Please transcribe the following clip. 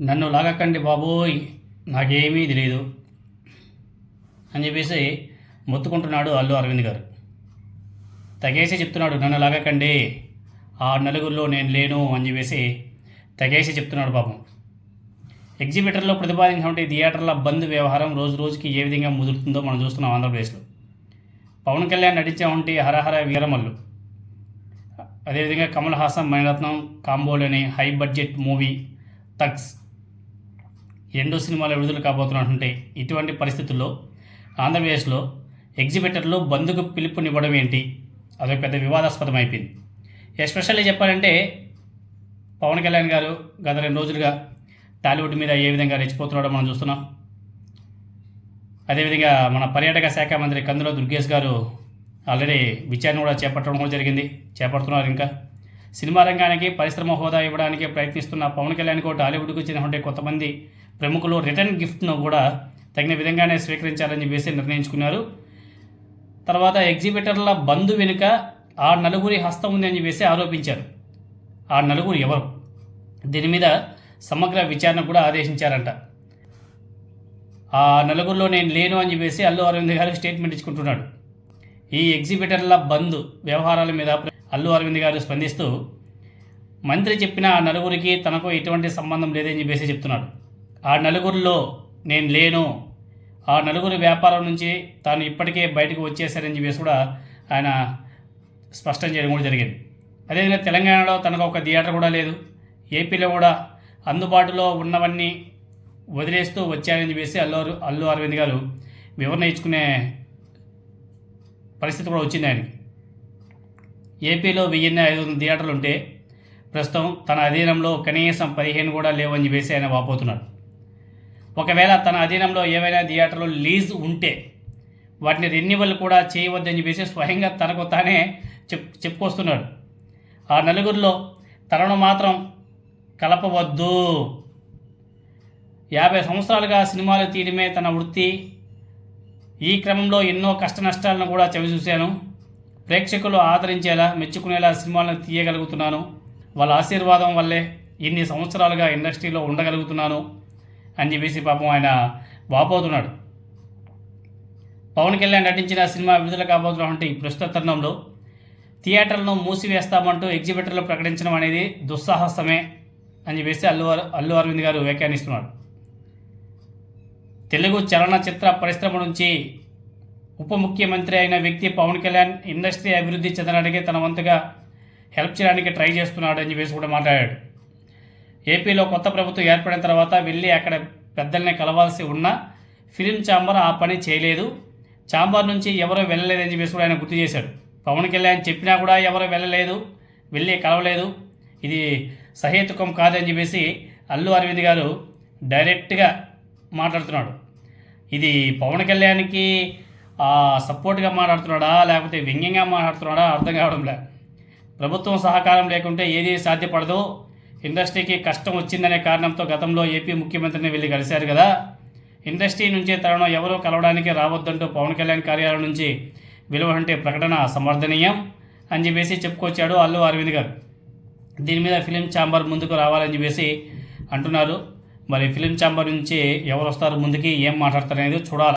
నన్ను లాగకండి బాబోయ్. నాకేమీ తెలియదు అని చెప్పేసి మొత్తుకుంటున్నాడు అల్లు అరవింద్ గారు. తెగేసి చెప్తున్నాడు నన్ను లాగకండి. ఆ నలుగురిలో నేను లేను అని చెప్పేసి తెగేసి చెప్తున్నాడు పాపం. ఎగ్జిబిటర్లో ప్రతిపాదించినటువంటి థియేటర్ల బంద్ వ్యవహారం రోజు రోజుకి ఏ విధంగా ముదురుతుందో మనం చూస్తున్నాం ఆంధ్రప్రదేశ్లో. పవన్ కళ్యాణ్ నటించామంటే హరహర వీరమల్లు. అదేవిధంగా కమల్ హాసన్ మణిరత్నం కాంబోలోని హై బడ్జెట్ మూవీ తక్స్ రెండో సినిమాలు విడుదల కాబోతున్నటువంటి ఇటువంటి పరిస్థితుల్లో ఆంధ్రప్రదేశ్లో ఎగ్జిబిటర్లు బంధుకు పిలుపునివ్వడం ఏంటి? అదొక పెద్ద వివాదాస్పదం అయిపోయింది ఎస్పెషల్లీ చెప్పాలంటే పవన్ కళ్యాణ్ గారు గత రెండు రోజులుగా టాలీవుడ్ మీద ఏ విధంగా రెచ్చిపోతున్నాడో మనం చూస్తున్నాం. అదేవిధంగా మన పర్యాటక శాఖ మంత్రి కందుల దుర్గేష్ గారు ఆల్రెడీ విచారణ కూడా చేపట్టడం కూడా జరిగింది. చేపడుతున్నారు ఇంకా. సినిమా రంగానికి పరిశ్రమ హోదా ఇవ్వడానికి ప్రయత్నిస్తున్న పవన్ కళ్యాణ్కు టాలీవుడ్కు చెందినటువంటి కొంతమంది ప్రముఖులు రిటర్న్ గిఫ్ట్ను కూడా తగిన విధంగానే స్వీకరించాలని చెప్పేసి నిర్ణయించుకున్నారు. తర్వాత ఎగ్జిబిటర్ల బంధు వెనుక ఆ నలుగురి హస్తం ఉంది అని చెప్పేసి ఆరోపించారు. ఆ నలుగురు ఎవరు? దీని మీద సమగ్ర విచారణ కూడా ఆదేశించారంట. ఆ నలుగురిలో నేను లేను అని చెప్పేసి అల్లు అరవింద్ గారు స్టేట్మెంట్ ఇచ్చుకుంటున్నాడు. ఈ ఎగ్జిబిటర్ల బంద్ వ్యవహారాల మీద అల్లు అరవింద్ గారు స్పందిస్తూ మంత్రి చెప్పిన ఆ నలుగురికి తనకు ఎటువంటి సంబంధం లేదని చెప్పేసి చెప్తున్నాడు. ఆ నలుగురిలో నేను లేను. ఆ నలుగురి వ్యాపారం నుంచి తాను ఇప్పటికే బయటకు వచ్చేసారని చెప్పేసి కూడా ఆయన స్పష్టం చేయడం కూడా జరిగింది. అదేవిధంగా తెలంగాణలో తనకు ఒక థియేటర్ కూడా లేదు. ఏపీలో కూడా అందుబాటులో ఉన్నవన్నీ వదిలేస్తూ వచ్చారని చెప్పేసి అల్లు అరు- అల్లు అరవింద్ గారు వివరణ ఇచ్చుకునే పరిస్థితి కూడా వచ్చింది ఆయనకి. ఏపీలో వెయ్యిన్ని ఐదు వందల థియేటర్లు ఉంటే ప్రస్తుతం తన అధీనంలో కనీసం పదిహేను కూడా లేవని చెప్పేసి ఆయన వాపోతున్నాడు ఒకవేళ తన అధీనంలో ఏవైనా థియేటర్లు లీజ్ ఉంటే వాటిని రెన్యువల్ కూడా చేయవద్దని చెప్పేసి స్వయంగా తనకు తానే చెప్ చెప్పుకొస్తున్నాడు. ఆ నలుగురిలో తనను మాత్రం కలపవద్దు. యాభై సంవత్సరాలుగా సినిమాలు తీయడమే తన వృత్తి. ఈ క్రమంలో ఎన్నో కష్ట నష్టాలను కూడా చవిచూశాను. ప్రేక్షకులు ఆదరించేలా మెచ్చుకునేలా సినిమాలను తీయగలుగుతున్నాను. వాళ్ళ ఆశీర్వాదం వల్లే ఇన్ని సంవత్సరాలుగా ఇండస్ట్రీలో ఉండగలుగుతున్నాను. అని చెప్పేసి పాపం ఆయన వాపోతున్నాడు. పవన్ కళ్యాణ్ నటించిన సినిమా విడుదల కాబోతున్నటువంటి ప్రస్తుత తరుణంలో. థియేటర్లను మూసివేస్తామంటూ ఎగ్జిబిటర్లు ప్రకటించడం అనేది దుస్సాహసమే అని చెప్పేసి అల్లు అల్లు అరవింద్ గారు వ్యాఖ్యానిస్తున్నాడు తెలుగు చలనచిత్ర పరిశ్రమ నుంచి ఉప ముఖ్యమంత్రి అయిన వ్యక్తి పవన్ కళ్యాణ్ ఇండస్ట్రీ అభివృద్ధి చెందడానికి తన వంతుగా హెల్ప్ చేయడానికి ట్రై చేస్తున్నాడు అని చెప్పేసి కూడా మాట్లాడాడు. ఏపీలో కొత్త ప్రభుత్వం ఏర్పడిన తర్వాత వెళ్ళి అక్కడ పెద్దల్ని కలవాల్సి ఉన్న ఫిలిం ఛాంబర్ ఆ పని చేయలేదు. ఛాంబర్ నుంచి ఎవరో వెళ్ళలేదని చెప్పేసి కూడా ఆయన గుర్తు చేశాడు. పవన్ కళ్యాణ్ చెప్పినా కూడా ఎవరో వెళ్ళలేదు వెళ్ళి కలవలేదు. ఇది సహేతుకం కాదని చెప్పేసి అల్లు అరవింద్ గారు డైరెక్ట్గా మాట్లాడుతున్నాడు. ఇది పవన్ కళ్యాణ్కి సపోర్ట్గా మాట్లాడుతున్నాడా లేకపోతే వ్యంగ్యంగా మాట్లాడుతున్నాడా అర్థం కావడం లే ప్రభుత్వం సహకారం లేకుంటే ఏది సాధ్యపడదో. ఇండస్ట్రీకి కష్టం వచ్చిందనే కారణంతో గతంలో ఏపీ ముఖ్యమంత్రిని వెళ్ళి కలిశారు కదా. ఇండస్ట్రీ నుంచి తనను ఎవరూ కలవడానికి రావద్దంటూ పవన్ కళ్యాణ్ కార్యాలయం నుంచి వెలువడంటే ప్రకటన సమర్థనీయం అని చెప్పేసి చెప్పుకొచ్చాడు అల్లు అరవింద్ గారు. దీని మీద ఫిలిం ఛాంబర్ ముందుకు రావాలని చెప్పేసి అంటున్నారు. మరి ఫిలిం ఛాంబర్ నుంచి ఎవరు వస్తారు ముందుకి ఏం మాట్లాడతారు అనేది చూడాలి